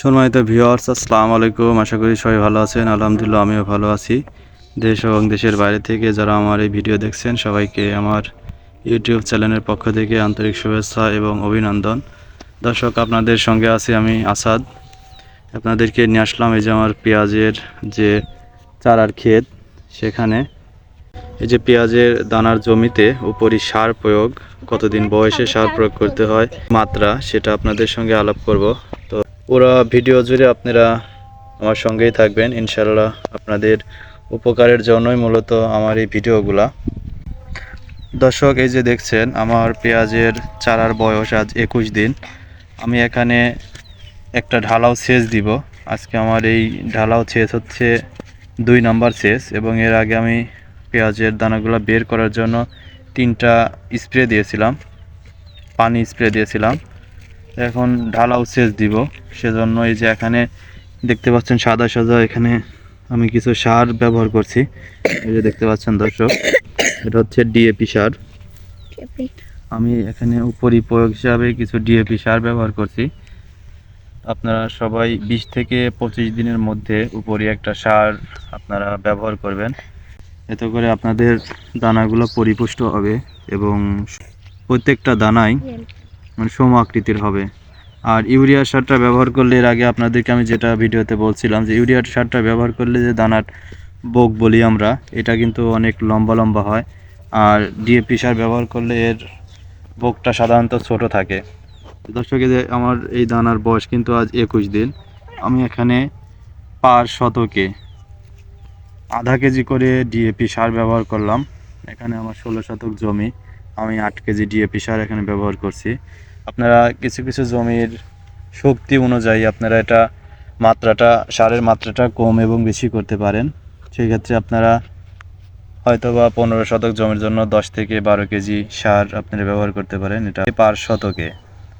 সম্মানিত ভিউয়ার্স, আসসালামু আলাইকুম। আশা করি সবাই ভালো আছেন। আলহামদুলিল্লাহ, আমিও ভালো আছি। দেশ এবং দেশের বাইরে থেকে যারা আমার এই ভিডিও দেখছেন, সবাইকে আমার ইউটিউব চ্যানেলের পক্ষ থেকে আন্তরিক শুভেচ্ছা এবং অভিনন্দন। দর্শক, আপনাদের সঙ্গে আছি আমি আসাদ। আপনাদেরকে নিয়ে আসলাম এই যে আমার পেঁয়াজের যে চারার ক্ষেত, সেখানে। এই যে পেঁয়াজের দানার জমিতে উপরই সার প্রয়োগ, কতদিন বয়সে সার প্রয়োগ করতে হয়, মাত্রা, সেটা আপনাদের সঙ্গে আলাপ করব। পুরো ভিডিও জুড়ে আপনারা আমার সঙ্গেই থাকবেন। ইনশাল্লাহ আপনাদের উপকারের জন্যই মূলত আমার এই ভিডিওগুলা। দর্শক, এই যে দেখছেন, আমার পেঁয়াজের চারার বয়স আজ একুশ দিন। আমি এখানে একটা ঢালাও সেচ দিব। আজকে আমার এই ঢালাও সেচ হচ্ছে দুই নাম্বার সেচ এবং এর আগে আমি পেঁয়াজের দানাগুলো বের করার জন্য তিনটা স্প্রে দিয়েছিলাম। পানি স্প্রে দিয়েছিলাম। এখন ঢালাও সেচ দিব। সেজন্য এই যে এখানে দেখতে পাচ্ছেন সাদা সাদা এখানে আমি কিছু সার ব্যবহার করছি। এই যে দেখতে পাচ্ছেন দর্শক, এটা হচ্ছে ডিএপি সার। আমি এখানে উপরি প্রয়োগ হিসাবে কিছু ডিএপি সার ব্যবহার করছি। আপনারা সবাই বিশ থেকে পঁচিশ দিনের মধ্যে উপরি একটা সার আপনারা ব্যবহার করবেন। এতে করে আপনাদের দানাগুলো পরিপুষ্ট হবে এবং প্রত্যেকটা দানাই মানে সম আকৃতির হবে। আর ইউরিয়া সারটা ব্যবহার করলে এর আগে আপনাদেরকে আমি যেটা ভিডিওতে বলছিলাম যে ইউরিয়া সারটা ব্যবহার করলে যে দানার বোক বলি আমরা, এটা কিন্তু অনেক লম্বা লম্বা হয়। আর ডিএপি সার ব্যবহার করলে এর বোকটা সাধারণত ছোট থাকে। দর্শক যে আমার এই দানার বয়স কিন্তু আজ একুশ দিন। আমি এখানে পার শতকে আধা কেজি করে ডিএপি সার ব্যবহার করলাম। এখানে আমার ষোলো শতক জমি। আমি আট কেজি ডিএপি সার এখানে ব্যবহার করছি। আপনারা কিছু কিছু জমির শক্তি অনুযায়ী আপনারা এটা মাত্রাটা, সারের মাত্রাটা কম এবং বেশি করতে পারেন। সেই ক্ষেত্রে আপনারা হয়তো বা পনেরো শতক জমির জন্য দশ থেকে বারো কেজি সার আপনারা ব্যবহার করতে পারেন। এটা পার শতকে।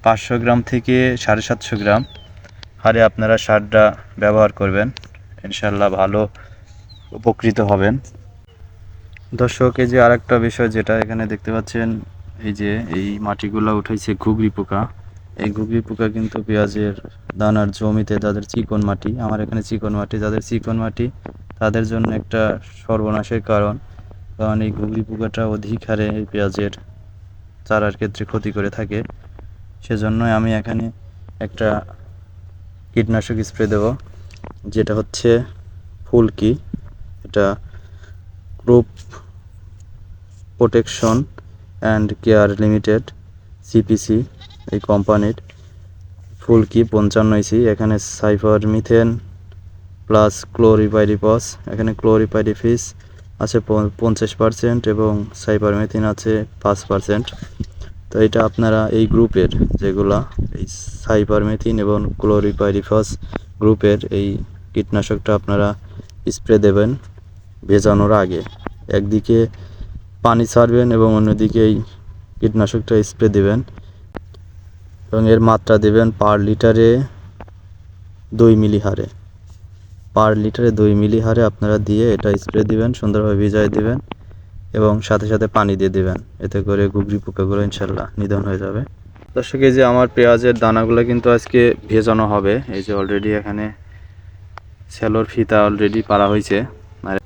পাঁচশো গ্রাম থেকে সাড়ে সাতশো গ্রাম হারে আপনারা সারটা ব্যবহার করবেন। ইনশাল্লাহ ভালো উপকৃত হবেন। দর্শক, এই যে আরেকটা বিষয় যেটা এখানে দেখতে পাচ্ছেন এই যে এই মাটিগুলো উঠাইছে ঘুগরি পোকা। এই ঘুগরি পোকা কিন্তু পেঁয়াজের দানার জমিতে যাদের চিকন মাটি, আমার এখানে চিকন মাটি যাদের চিকন মাটি তাদের জন্য একটা সর্বনাশের কারণ। কারণ এই ঘুগরি পোকাটা অধিক হারে এই পেঁয়াজের চারার ক্ষেত্রে ক্ষতি করে থাকে। সেজন্যই আমি এখানে একটা কীটনাশক স্প্রে দেব, যেটা হচ্ছে ফুলকি। এটা group protection and care limited CPC এই কোম্পানির। ফুলকি পঞ্চান্ন ইসি, এখানে সাইফার মিথেন প্লাস ক্লোরিপাইরিপস এখানে ক্লোরিপাইরিফিস আছে পঞ্চাশ পার্সেন্ট এবং সাইপারমেথিন আছে পাঁচ পার্সেন্ট। তো এটা আপনারা এই গ্রুপের যেগুলা, এই সাইপারমেথিন এবং ক্লোরিপাইরিফস গ্রুপের এই কীটনাশকটা আপনারা স্প্রে দেবেন ভেজানোর আগে। একদিকে পানি ছাড়বেন এবং অন্যদিকে এই কীটনাশকটা স্প্রে দেবেন। এবং এর মাত্রা দেবেন পার লিটারে দুই মিলি হারে। পার লিটারে দুই মিলি হারে আপনারা দিয়ে এটা স্প্রে দিবেন, সুন্দরভাবে ভিজায় দিবেন এবং সাথে সাথে পানি দিয়ে দিবেন। এতে করে গুগরি পোকাগুলো ইনশাল্লাহ নিধন হয়ে যাবে। দর্শক, এই যে আমার পেঁয়াজের দানাগুলো কিন্তু আজকে ভেজানো হবে। এই যে অলরেডি এখানে স্যালোর ফিতা অলরেডি পারা হয়েছে। আর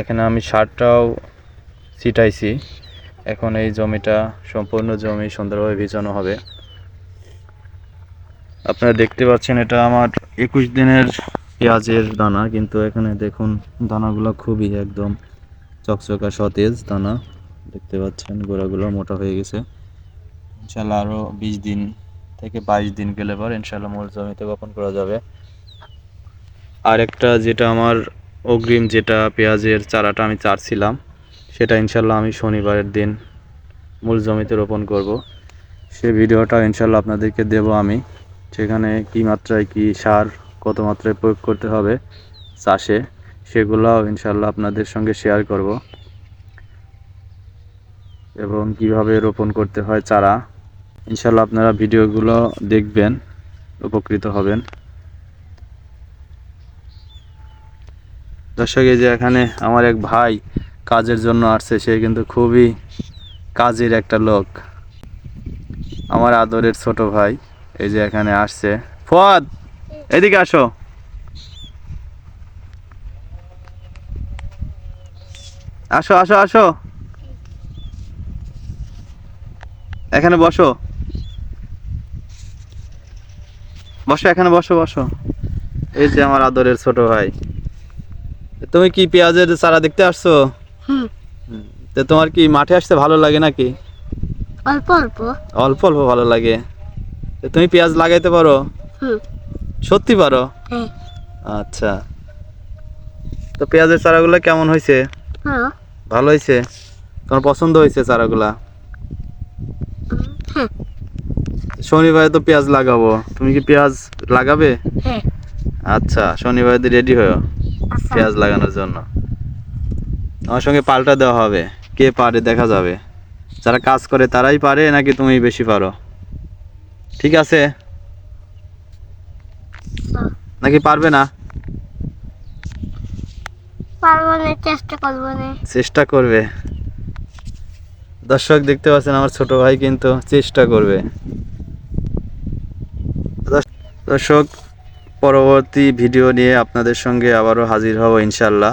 এখানে আমি সারটাও ছিটাইছি। এখন এই জমিটা, সম্পূর্ণ জমি সুন্দরভাবে ভিজানো হবে। আপনারা দেখতে পাচ্ছেন এটা আমার একুশ দিনের পেঁয়াজের দানা, কিন্তু এখানে দেখুন দানাগুলো খুবই একদম চকচকা সতেজ দানা। দেখতে পাচ্ছেন গোড়াগুলো মোটা হয়ে গেছে। ইনশাল্লাহ আরও বিশ দিন থেকে বাইশ দিন গেলে পর ইনশাল্লাহ মূল জমিতে বপন করা যাবে। আর একটা যেটা আমার অগ্রিম যেটা পেঁয়াজের চারাটা আমি চারছিলাম সেটা ইনশাল্লাহ আমি শনিবারের দিন মূল জমিতে রোপণ করব। সে ভিডিওটা ইনশাল্লাহ আপনাদেরকে দেব আমি সেখানে কী মাত্রায় কী সার, কত মাত্রায় প্রয়োগ করতে হবে, চাষে, সেগুলোও ইনশাল্লাহ আপনাদের সঙ্গে শেয়ার করব। এবং কীভাবে রোপণ করতে হয় চারা, ইনশাল্লাহ আপনারা ভিডিওগুলো দেখবেন, উপকৃত হবেন। দর্শক, এই যে এখানে আমার এক ভাই কাজের জন্য আসছে, সে কিন্তু খুবই কাজের একটা লোক। আমার আদরের ছোট ভাই, এই যে এখানে আসছে। ফদ এদিকে আসো। আসো আসো আসো। এখানে বসো। বসো, এখানে বসো বসো। এই যে আমার আদরের ছোট ভাই। তুমি কি পেঁয়াজের চারা দেখতে আসছো? হুম। তো তোমার কি মাঠে আসতে ভালো লাগে নাকি? অল্প অল্প। অল্প অল্প ভালো লাগে। তো তুমি পেঁয়াজ লাগাইতে পারো? হুম। সত্যি পারো? হ্যাঁ। আচ্ছা। তো পেঁয়াজের চারাগুলো কেমন হয়েছে? হ্যাঁ। ভালো হয়েছে? তোমার পছন্দ হয়েছে চারাগুলা? হ্যাঁ। শনিবারে তো পেঁয়াজ লাগাবো। তুমি কি পেঁয়াজ লাগাবে? হ্যাঁ। আচ্ছা শনিবারে রেডি হয়েও আচ্ছা। পেঁয়াজ লাগানোর জন্য। আমার সঙ্গে পাল্টা দেওয়া হবে। কে পারে দেখা যাবে। যারা কাজ করে তারাই পারে নাকি তুমি বেশি পারো? ঠিক আছে। নাকি পারবে না? পারব না চেষ্টা করব না। চেষ্টা করবে। দর্শক দেখতে পাচ্ছেন আমার ছোট ভাই কিন্তু চেষ্টা করবে। দর্শক পরবর্তী ভিডিও নিয়ে আপনাদের সঙ্গে আবারও হাজির হব ইনশাল্লাহ